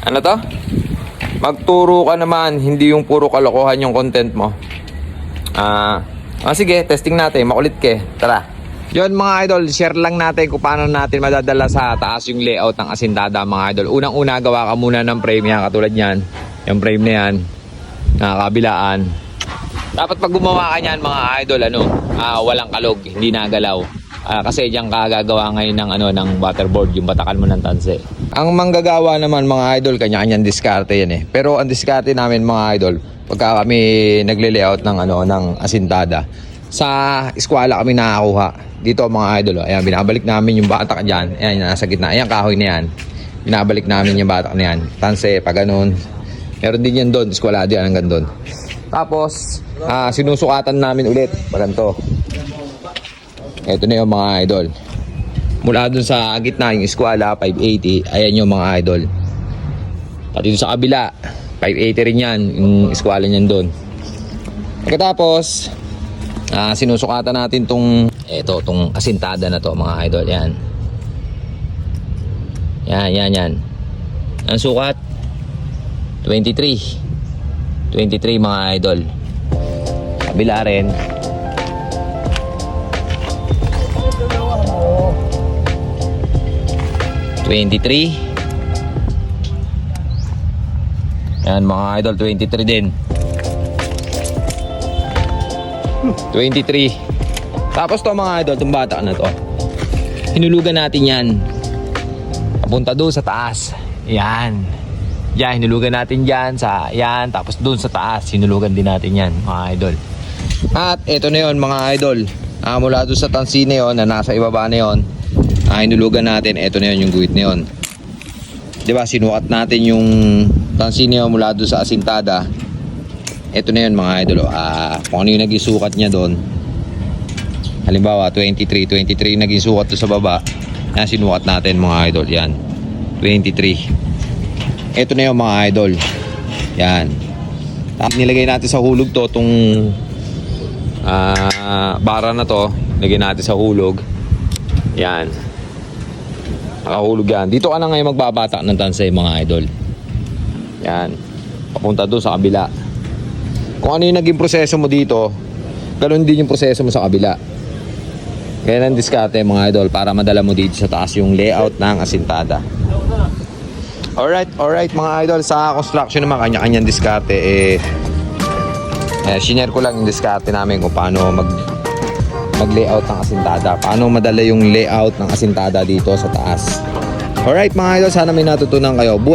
Ano to? Magturo ka naman, hindi yung puro kalokohan yung content mo. Ah, ah sige, testing natin. Makulit ka eh. Tara. Yon mga idol, share lang natin kung paano natin madadala sa taas yung layout ng asintada mga idol. Unang-una, gawa ka muna ng frame yan, katulad yan. Yung frame na yan, nakakabilaan. Dapat pag gumawa ka niyan mga idol, ano, ah, walang kalog, hindi nagalaw. Ah, kasi diyan ka gagawa ngayon ng ano ng waterboard, yung batakan mo ng tanse. Ang manggagawa naman mga idol, kanya-kanyang diskarte yan eh. Pero ang diskarte namin mga idol, pagka kami nagle-layout ng ano ng asintada, sa eskwela kami nakakuha. Dito mga idol, oh. ayan, binabalik namin yung batak diyan. Ayan, nasa gitna. Ayan, kahoy na yan. Binabalik namin yung batak na yan. Tanse, pag ganun. Meron din yan doon, eskwela din hanggang doon. Tapos, ah, sinusukatan namin ulit. Paganto. Ito na yung mga idol. Mula dun sa gitna yung eskwela, 580. Ayan yung mga idol. Pati dun sa kabila, 580 rin yan. Yung eskwela niyan doon. Pagkatapos, ah, sinusukatan natin tong eto, tong asintada na to mga idol. Yan. Yan, yan, yan. Ang sukat, 23. 23 mga idol. Kabila rin. Twenty-three. Yan mga idol, 23 din. 23. Tapos to mga idol, itong bata na to. Hinulugan natin yan. Papunta doon sa taas. Yan. Yan, hinulugan natin dyan sa, yan, tapos doon sa taas, hinulugan din natin yan, mga idol. At ito na yon mga idol. Ah, mula doon sa tansine yon na nasa ibaba na yon, ah, hinulugan natin, ito na yon yung guhit na yon. 'Di ba? Sinukat natin yung tansine yon mula doon sa asintada. Ito na yon mga idol. oh. Ah, kung ano yung naging sukat niya doon. Halimbawa, 23, 23 yung naging sukat doon sa baba. Yan, sinukat natin mga idol. Yan. 23. Ito na yung mga idol. Yan. Tapos nilagay natin sa hulog to itong ah, bara na to. Lagay natin sa hulog. Yan. Nakahulog yan. Dito ka na ngayon magbabata ng tansay mga idol. Yan. Papunta doon sa kabila. Kung ano yung naging proseso mo dito, ganun din yung proseso mo sa kabila. Kaya ng diskarte mga idol para madala mo dito sa taas yung layout ng asintada. Alright, alright mga idol. Sa construction naman, kanya-kanyang diskarte. Eh, eh, shinare ko lang yung diskarte namin kung paano mag mag-layout ng asintada. Paano madala yung layout ng asintada dito sa taas. Alright mga idol, sana may natutunan kayo. Buhay